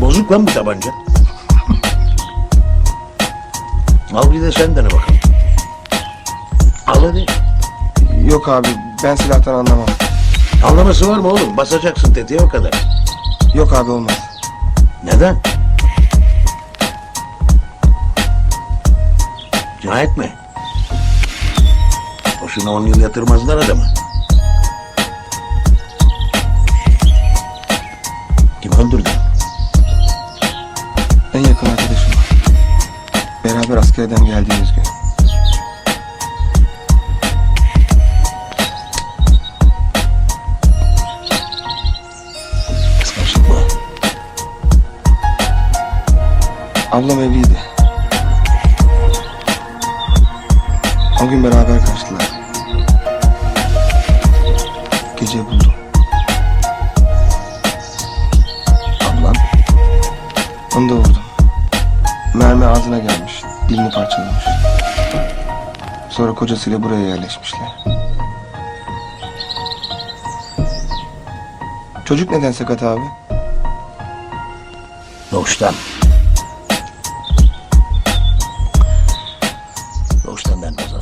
Yok lan bir tabanca. Al bir de sen dene bakalım. Al hadi. Yok abi ben silahtan anlamam. Anlaması var mı oğlum? Basacaksın tetiğe o kadar. Yok abi olmaz. Neden? Cinayet mi? Boşuna on yıl yatırmazlar adamı. En yakın arkadaşım. Beraber askerden geldiğimiz gün. Kıskançlık mı? Ablam evliydi. O gün beraber kaçtılar. Gece buldum. Onu da vurdum. Mermi ağzına gelmiş. Dilini parçalamış. Sonra kocasıyla buraya yerleşmişler. Çocuk neden sakat abi? Doğuştan. Doğuştan denmez